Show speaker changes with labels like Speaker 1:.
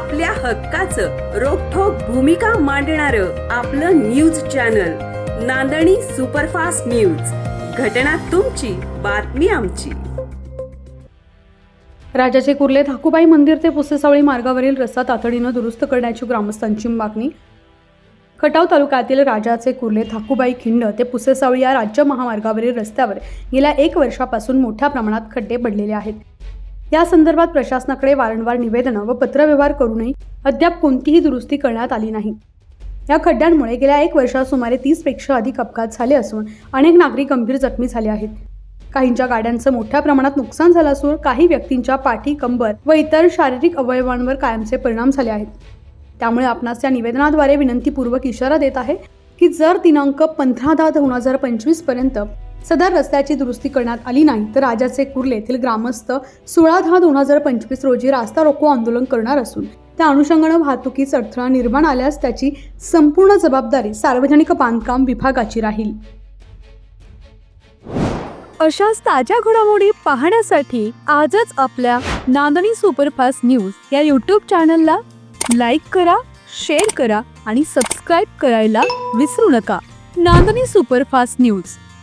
Speaker 1: आपल्या हक्काचं रोखोक भूमिका मांडणार आपलं news channel Nandani superfast news. घटना तुमची बातमी आमची.
Speaker 2: राजाचे कुर्ले धाकूबाई मंदिर ते पुसेसावळी मार्गावरील रस्ता तातडीनं दुरुस्त करण्याची ग्रामस्थांची मागणी. खटाव तालुक्यातील राजाचे कुर्ले थाकूबाई खिंड ते पुसेसावळी या राज्य महामार्गावरील रस्त्यावर गेल्या एक वर्षापासून मोठ्या प्रमाणात खड्डे पडलेले आहेत. या संदर्भात प्रशासनाकडे वारंवार निवेदनं व पत्रव्यवहार करूनही अद्याप कोणतीही दुरुस्ती करण्यात आली नाही. या खड्ड्यांमुळे गेल्या एक वर्षात सुमारे तीसपेक्षा अधिक अपघात झाले असून अनेक नागरिक गंभीर जखमी झाले आहेत. काहींच्या गाड्यांचं मोठ्या प्रमाणात नुकसान झालं असून काही व्यक्तींच्या पाठी कंबर व इतर शारीरिक अवयवांवर कायमचे परिणाम झाले आहेत. त्यामुळे आपणास या निवेदनाद्वारे विनंतीपूर्वक इशारा देत आहे की जर दिनांक पंधरा दहा दोन हजार पंचवीसपर्यंत सदर रस्त्याची दुरुस्ती करण्यात आली नाही तर राजाचे कुर्ले येथील ग्रामस्थ सोळा दहा दोन हजार पंचवीस रोजी रास्ता रोको आंदोलन करणार असून त्या अनुषंगानं वाहतुकीस अडथळा निर्माण आल्यास त्याची संपूर्ण जबाबदारी सार्वजनिक बांधकाम विभागाची राहील.
Speaker 3: अशाच ताज्या घडामोडी पाहण्यासाठी आजच आपल्या नांदणी सुपरफास्ट न्यूज या यूट्यूब चॅनलला लाईक करा शेअर करा आणि सबस्क्राईब करायला विसरू नका. Nandani superfast news.